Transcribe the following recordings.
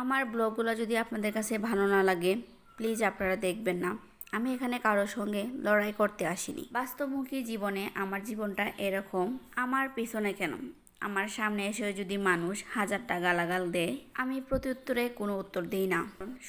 আমার ব্লগগুলো যদি আপনাদের কাছে ভালো না লাগে, প্লিজ আপনারা দেখবেন না। আমি এখানে কারোর সঙ্গে লড়াই করতে আসিনি। বাস্তবমুখী জীবনে আমার জীবনটা এরকম, আমার পিছনে কেন? আমার সামনে এসে যদি মানুষ হাজারটা গালাগাল দেয়, আমি প্রত্যুত্তরে কোনো উত্তর দিই না।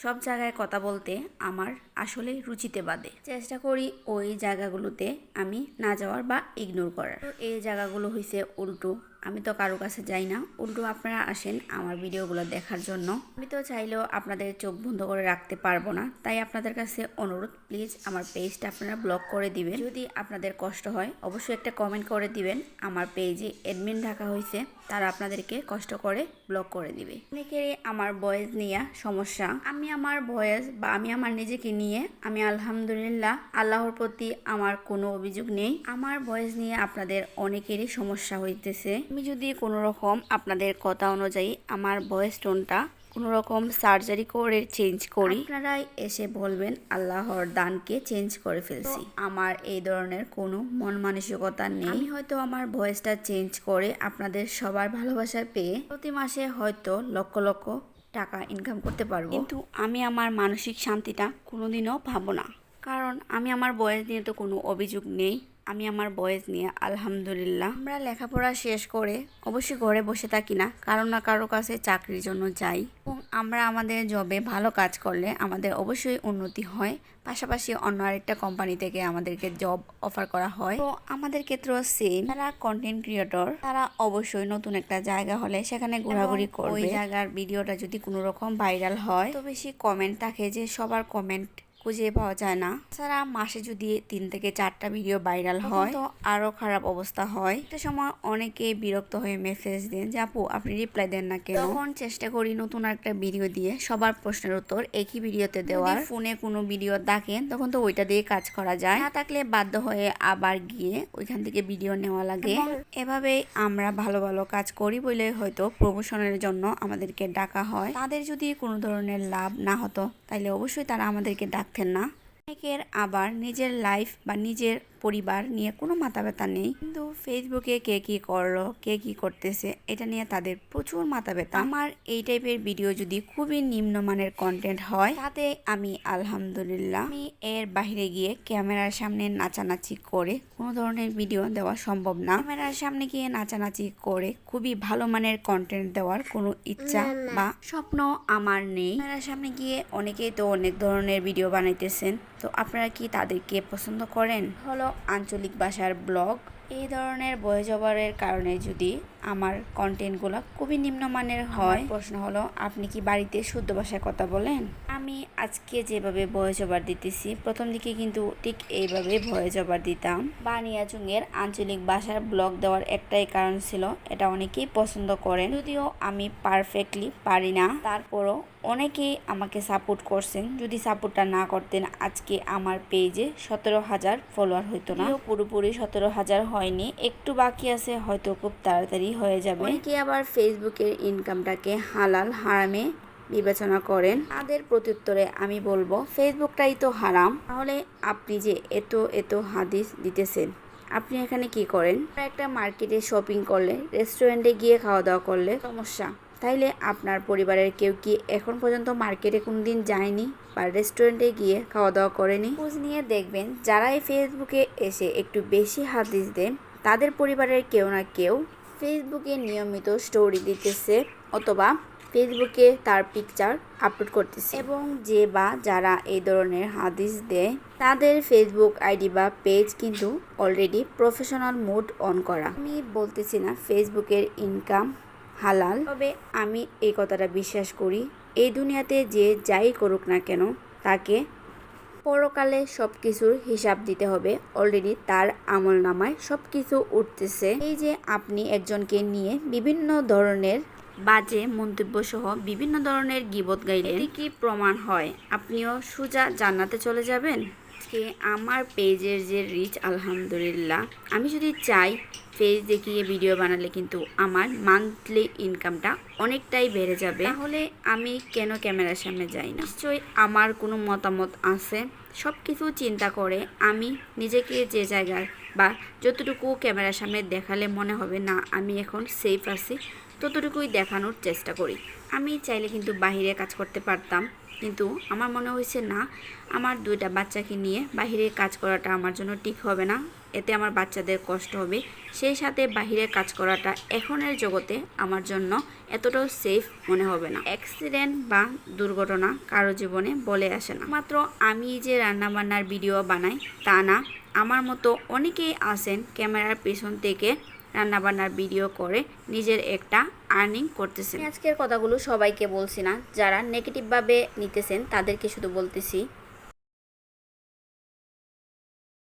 সব জায়গায় কথা বলতে আমার আসলে রুচিতে বাদে চেষ্টা করি ওই জায়গাগুলোতে আমি না যাওয়ার বা ইগনোর করার। এই জায়গাগুলো হয়েছে উল্টো আমি তো কারও কাছে যাই না। উল্টো আপনারা আসেন আমার ভিডিওগুলো দেখার জন্য। আমি তো চাইলেও আপনাদের চোখ বন্ধ করে রাখতে পারব না। তাই আপনাদের কাছে অনুরোধ, প্লিজ আমার পেজটা আপনারা ব্লক করে দিবেন। যদি আপনাদের কষ্ট হয়, অবশ্যই একটা কমেন্ট করে দিবেন। আমার পেজে অ্যাডমিন ঢাকা হয়েছে তারা আপনাদেরকে কষ্ট করে ব্লক করে দিবে। অনেকেরই আমার বয়েস নিয়ে সমস্যা। আমি আমার বয়েস বা আমি আমার নিজেকে নিয়ে আমি আলহামদুলিল্লাহ আল্লাহর প্রতি আমার কোনো অভিযোগ নেই। আমার বয়েস নিয়ে আপনাদের অনেকেরই সমস্যা হইতেছে। আমি যদি কোনো রকম আপনাদের কথা অনুযায়ী আমার ভয়েস টোনটা কোনো রকম সার্জারি করে চেঞ্জ করি। আপনারাই এসে বলবেন আল্লাহর দানকে চেঞ্জ করে ফেলছি। আমার এই ধরনের কোনো মন মানসিকতা নেই। আমি হয়তো আমার ভয়েসটা চেঞ্জ করে আপনাদের সবার ভালোবাসা পেয়ে প্রতি মাসে হয়তো লক্ষ লক্ষ টাকা ইনকাম করতে পারব। কিন্তু আমি আমার মানসিক শান্তিটা কোনোদিনও ভাবো না। কারণ আমি আমার বয়স নিয়ে তো কোনো অভিযোগ নেই। আমি আমার বয়েস নিয়ে আলহামদুলিল্লাহ। আমরা লেখাপড়া শেষ করে অবশ্যই ঘরে বসে থাকি না কারও না কারও কাছে চাকরির জন্য যাই। এবং আমরা আমাদের জবে ভালো কাজ করলে আমাদের অবশ্যই উন্নতি হয়। পাশাপাশি অন্য আরেকটা কোম্পানি থেকে আমাদেরকে জব অফার করা হয়। তো আমাদের ক্ষেত্রেও সেম যারা কন্টেন্ট ক্রিয়েটর তারা অবশ্যই নতুন একটা জায়গা হলে সেখানে ঘোরাঘুরি করবে ওই জায়গার ভিডিওটা যদি কোনো রকম ভাইরাল হয় তো বেশি কমেন্ট থাকে যে সবার কমেন্ট খুঁজে পাওয়া যায় না। তাছাড়া মাসে যদি তিন থেকে চারটা ভিডিও ভাইরাল হয় তো আরও খারাপ অবস্থা হয়। একটা সময় অনেকে বিরক্ত হয়ে মেসেজ দেন যে আপু আপনি রিপ্লাই দেন না কেন? তখন চেষ্টা করি নতুন একটা ভিডিও দিয়ে সবার প্রশ্নের উত্তর একই ভিডিওতে দেওয়ার। ফোনে কোনো ভিডিও দেখেন তখন তো ওইটা দিয়ে কাজ করা যায়। না থাকলে বাধ্য হয়ে আবার গিয়ে ওইখান থেকে ভিডিও নেওয়া লাগে। এভাবে আমরা ভালো ভালো কাজ করি বলে হয়তো প্রমোশনের জন্য আমাদেরকে ডাকা হয়। তাদের যদি কোনো ধরনের লাভ না হতো তাইলে অবশ্যই তারা আমাদেরকে ডাকতেন না। অনেকের আবার নিজের লাইফ বা নিজের পরিবার নিয়ে কোনো মাথা ব্যথা নেই। কিন্তু ফেসবুকে কে কি করল কে কি করতেছে এটা নিয়ে তাদের প্রচুর মাথা ব্যথা আমার এই টাইপের ভিডিও যদি খুবই নিম্নমানের কন্টেন্ট হয় তাতে আমি আলহামদুলিল্লাহ আমি এর বাইরে গিয়ে ক্যামেরার সামনে নাচানাচি করে কোনো ধরনের ভিডিও দেওয়া সম্ভব না। ক্যামেরার সামনে গিয়ে নাচানাচি করে খুবই ভালো মানের কন্টেন্ট দেওয়ার কোনো ইচ্ছা বা স্বপ্ন আমার নেই। ক্যামেরার সামনে গিয়ে অনেকেই তো অনেক ধরনের ভিডিও বানাইতেছেন। তো আপনারা কি তাদেরকে পছন্দ করেন? হলো আঞ্চলিক ভাষার ব্লগ। এই ধরনের ভয়েস ওভারের কারণে যদি আমার কন্টেন্টগুলো খুবই নিম্নমানের হয়। প্রশ্ন হলো আপনি কি বাড়িতে শুদ্ধ ভাষায় কথা বলেন? আমি আজকে যেভাবে ভয়েস ওভার দিতেছি প্রথম দিকে কিন্তু ঠিক এইভাবে ভয়েস ওভার দিতাম। বানিয়াচুংয়ের আঞ্চলিক ভাষার ব্লগ দেওয়ার একটাই কারণ ছিল এটা অনেকেই পছন্দ করেন। যদিও আমি পারফেক্টলি পারি না তারপরও অনেকেই আমাকে সাপোর্ট করছেন। যদি সাপোর্টটা না করতেন আজকে আমার পেজে সতেরো হাজার ফলোয়ার হইতো না। পুরোপুরি সতেরো হাজার হয়নি একটু বাকি আছে হয়তো খুব তাড়াতাড়ি হয়ে যাবে। অনেকে আবার ফেসবুকের ইনকামটাকে হালাল হারামে বিবেচনা করেন। তাদের প্রত্যুত্তরে আমি বলব, ফেসবুকটাই তো হারাম। তাহলে আপনি যে এত এত হাদিস দিতেছেন, আপনি এখানে কি করেন? একটা মার্কেটে শপিং করলে, রেস্টুরেন্টে গিয়ে খাওয়া দাওয়া করলে সমস্যা। তাইলে আপনার পরিবারের কেউ কি এখন পর্যন্ত মার্কেটে কোনোদিন যায়নি বা রেস্টুরেন্টে গিয়ে খাওয়া দাওয়া করেনি? খোঁজ নিয়ে দেখবেন যারাই ফেসবুকে এসে একটু বেশি হাদিস দেন, তাদের পরিবারের কেউ না কেউ ফেসবুকে নিয়মিত স্টোরি দিতেছে অথবা ফেসবুকে তার পিকচার আপলোড করতেছে। এবং যে বা যারা এই ধরনের হাদিস দেয়, তাদের ফেসবুক আইডি বা পেজ কিন্তু অলরেডি প্রফেশনাল মুড অন করা। আমি বলতেছি না ফেসবুকের ইনকাম হালাল, তবে আমি এই কথাটা বিশ্বাস করি, এই দুনিয়াতে যে যাই করুক না কেন, তাকে পরকালে সব কিছুর হিসাব দিতে হবে। অলরেডি তার আমল নামায় সব কিছু উঠতেছে। এই যে আপনি একজনকে নিয়ে বিভিন্ন ধরনের বাজে মন্তব্য সহ বিভিন্ন ধরনের গিবত গাইলে কি প্রমাণ হয়? আপনিও সুজা জান্নাতে চলে যাবেন? আজকে আমার পেজের যে রিচ আলহামদুলিল্লাহ। আমি যদি চাই পেজ দেখিয়ে ভিডিও বানালে কিন্তু আমার মান্থলি ইনকামটা অনেকটাই বেড়ে যাবে। তাহলে আমি কেন ক্যামেরার সামনে যাই না? নিশ্চয়ই আমার কোনো মতামত আছে। সব কিছু চিন্তা করে আমি নিজেকে যে জায়গায় বা যতটুকু ক্যামেরার সামনে দেখালে মনে হবে না, আমি এখন সেফ আছি, ততটুকুই দেখানোর চেষ্টা করি। আমি চাইলে কিন্তু বাহিরে কাজ করতে পারতাম। কিন্তু আমার মনে হয়েছে না, আমার দুইটা বাচ্চাকে নিয়ে বাহিরে কাজ করাটা আমার জন্য ঠিক হবে না। এতে আমার বাচ্চাদের কষ্ট হবে। সেই সাথে বাহিরে কাজ করাটা এখনের জগতে আমার জন্য এতটাও সেফ মনে হবে না। অ্যাক্সিডেন্ট বা দুর্ঘটনা কারও জীবনে বলে আসে না। মাত্র আমি যে রান্নাবান্নার ভিডিও বানাই তা না, আমার মতো অনেকেই আছেন ক্যামেরার পেছন থেকে রান্নাবান্নার ভিডিও করে নিজের একটা আর্নিং করতেছেন। আজকের কথাগুলো সবাইকে বলছি না, যারা নেগেটিভভাবে নিতেছেন তাদেরকে শুধু বলতেছি